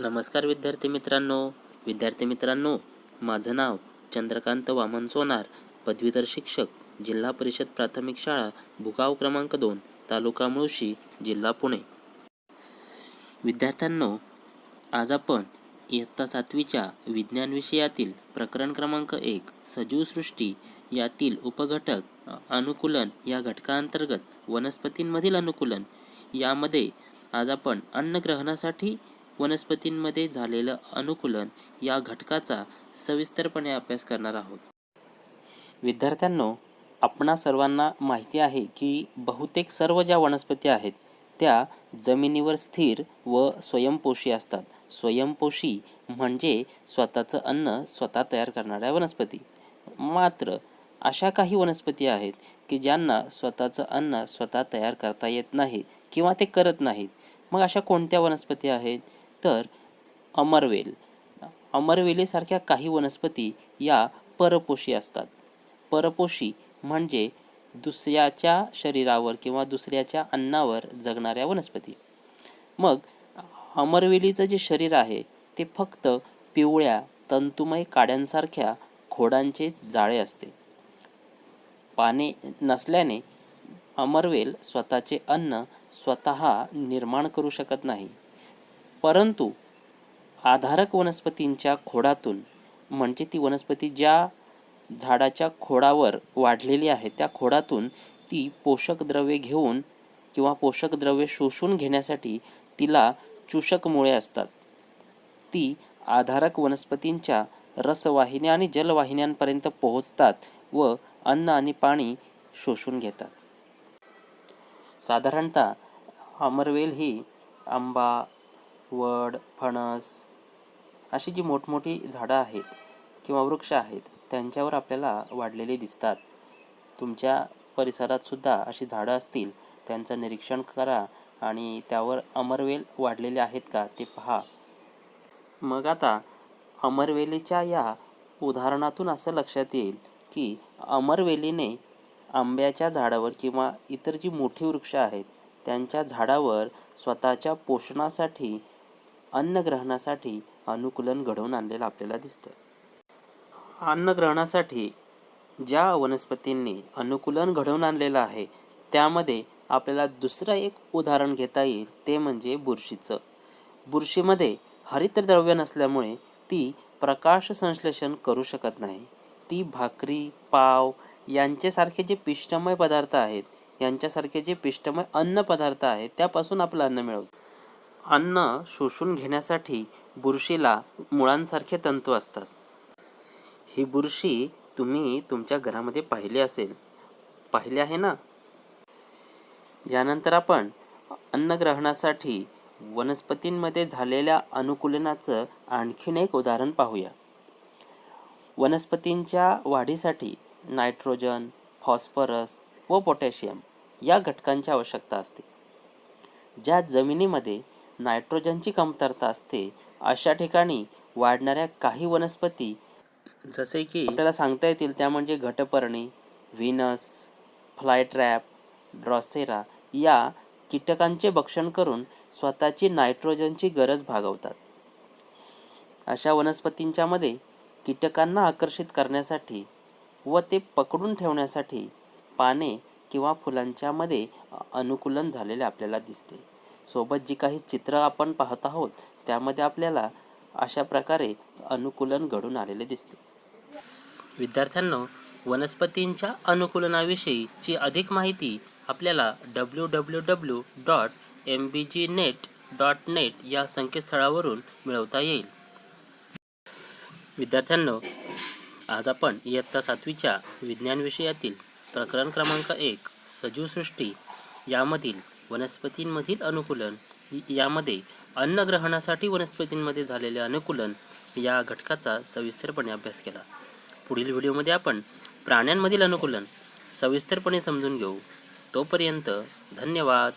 नमस्कार विद्यार्थी मित्रांनो. विद्यार्थी मित्रांनो माझं नाव चंद्रकांत वामन सोनार पदवीधर शिक्षक जिल्हा परिषद प्राथमिक शाळा भुगाव क्रमांक दोन तालुका मुळशी जिल्हा पुणे. विद्यार्थ्यांनो आज आपण इयत्ता सातवीच्या विज्ञान विषयातील प्रकरण क्रमांक एक सजीव सृष्टी यातील उपघटक अनुकूलन या घटकांतर्गत वनस्पतींमधील अनुकूलन यामध्ये आज आपण अन्नग्रहणासाठी वनस्पतींमध्ये झालेलं अनुकूलन या घटकाचा सविस्तरपणे अभ्यास करणार आहोत. विद्यार्थ्यांनो आपणा सर्वांना माहिती आहे की बहुतेक सर्व ज्या वनस्पती आहेत त्या जमिनीवर स्थिर व स्वयंपोषी असतात. स्वयंपोषी म्हणजे स्वतःचं अन्न स्वतः तयार करणाऱ्या वनस्पती. मात्र अशा काही वनस्पती आहेत की ज्यांना स्वतःचं अन्न स्वतः तयार करता येत नाही किंवा ते करत नाहीत. मग अशा कोणत्या वनस्पती आहेत? तर अमरवेल. अमरवेलीसारख्या काही वनस्पती या परपोषी असतात. परपोषी म्हणजे दुसऱ्याच्या शरीरावर किंवा दुसऱ्याच्या अन्नावर जगणाऱ्या वनस्पती. मग अमरवेलीचं जे शरीर आहे ते फक्त पिवळ्या तंतुमय काड्यांसारख्या खोडांचे जाळे असते. पाने नसल्याने अमरवेल स्वतःचे अन्न स्वतः निर्माण करू शकत नाही. परंतु आधारक वनस्पतींच्या खोडातून म्हणजे ती वनस्पती ज्या झाडाच्या खोडावर वाढलेली आहे त्या खोडातून ती पोषक द्रव्ये घेऊन किंवा पोषक द्रव्ये शोषून घेण्यासाठी तिला चूषक मुळे असतात. ती आधारक वनस्पतींच्या रसवाहिन्या आणि जलवाहिन्यांपर्यंत पोहोचतात व अन्न आणि पाणी शोषून घेतात. साधारणतः अमरवेल ही आंबा वड फणस अशी जी मोठमोठी झाडं आहेत किंवा वृक्ष आहेत त्यांच्यावर आपल्याला वाढलेली दिसतात. तुमच्या परिसरात सुद्धा अशी झाडं असतील त्यांचं निरीक्षण करा आणि त्यावर अमरवेल वाढलेले आहेत का ते पहा. मग आता अमरवेलीच्या या उदाहरणातून असं लक्षात येईल की अमरवेलीने आंब्याच्या झाडावर किंवा इतर जी मोठी वृक्ष आहेत त्यांच्या झाडावर स्वतःच्या पोषणासाठी अन्नग्रहणासाठी अनुकूलन घडवून आणलेलं आपल्याला दिसतं. अन्नग्रहणासाठी ज्या वनस्पतींनी अनुकूलन घडवून आणलेलं आहे त्यामध्ये आपल्याला दुसरं एक उदाहरण घेता येईल ते म्हणजे बुरशीचं. बुरशीमध्ये हरितद्रव्य नसल्यामुळे ती प्रकाश संश्लेषण करू शकत नाही. ती भाकरी पाव यांच्यासारखे जे पिष्टमय पदार्थ आहेत यांच्यासारखे जे पिष्टमय अन्न पदार्थ आहेत त्यापासून आपलं अन्न मिळवतं. अन्न शोषून घेण्यासाठी बुरशीला मुळांसारखे तंतू असतात. ही बुरशी तुम्ही तुमच्या घरामध्ये पाहिली असेल. पाहिली आहे ना? यानंतर आपण अन्नग्रहणासाठी वनस्पतींमध्ये झालेल्या अनुकूलनाचं आणखीन एक उदाहरण पाहूया. वनस्पतींच्या वाढीसाठी नायट्रोजन फॉस्फरस व पोटॅशियम या घटकांची आवश्यकता असते. ज्या जमिनीमध्ये नायट्रोजनची कमतरता असते. अशा ठिकाणी वाढणाऱ्या काही वनस्पती जसे की आपल्याला सांगता येतील त्या म्हणजे घटपर्णी व्हिनस फ्लायट्रॅप ड्रॉसेरा या कीटकांचे भक्षण करून स्वतःची नायट्रोजनची गरज भागवतात. अशा वनस्पतींच्या मध्ये कीटकांना आकर्षित करण्यासाठी व ते पकडून ठेवण्यासाठी पाने किंवा फुलांच्यामध्ये अनुकूलन झालेले आपल्याला दिसते. सोबत जी काही चित्र आपण पाहत आहोत त्यामध्ये आपल्याला अशा प्रकारे अनुकूलन घडून आलेले दिसते. विद्यार्थ्यांना वनस्पतींच्या अनुकूलनाविषयीची अधिक माहिती आपल्याला W W W dot M B G net dot net या संकेतस्थळावरून मिळवता येईल. विद्यार्थ्यांनो आज आपण इयत्ता सातवीच्या विज्ञान विषयातील प्रकरण क्रमांक एक सजीवसृष्टी यामधील वनस्पतींमधील अनुकूलन यामध्ये अन्नग्रहणासाठी वनस्पतींमध्ये झालेले अनुकूलन या घटकाचा सविस्तरपणे अभ्यास केला. पुढील व्हिडिओमध्ये आपण प्राण्यांमधील अनुकूलन सविस्तरपणे समजून घेऊ. तोपर्यंत धन्यवाद.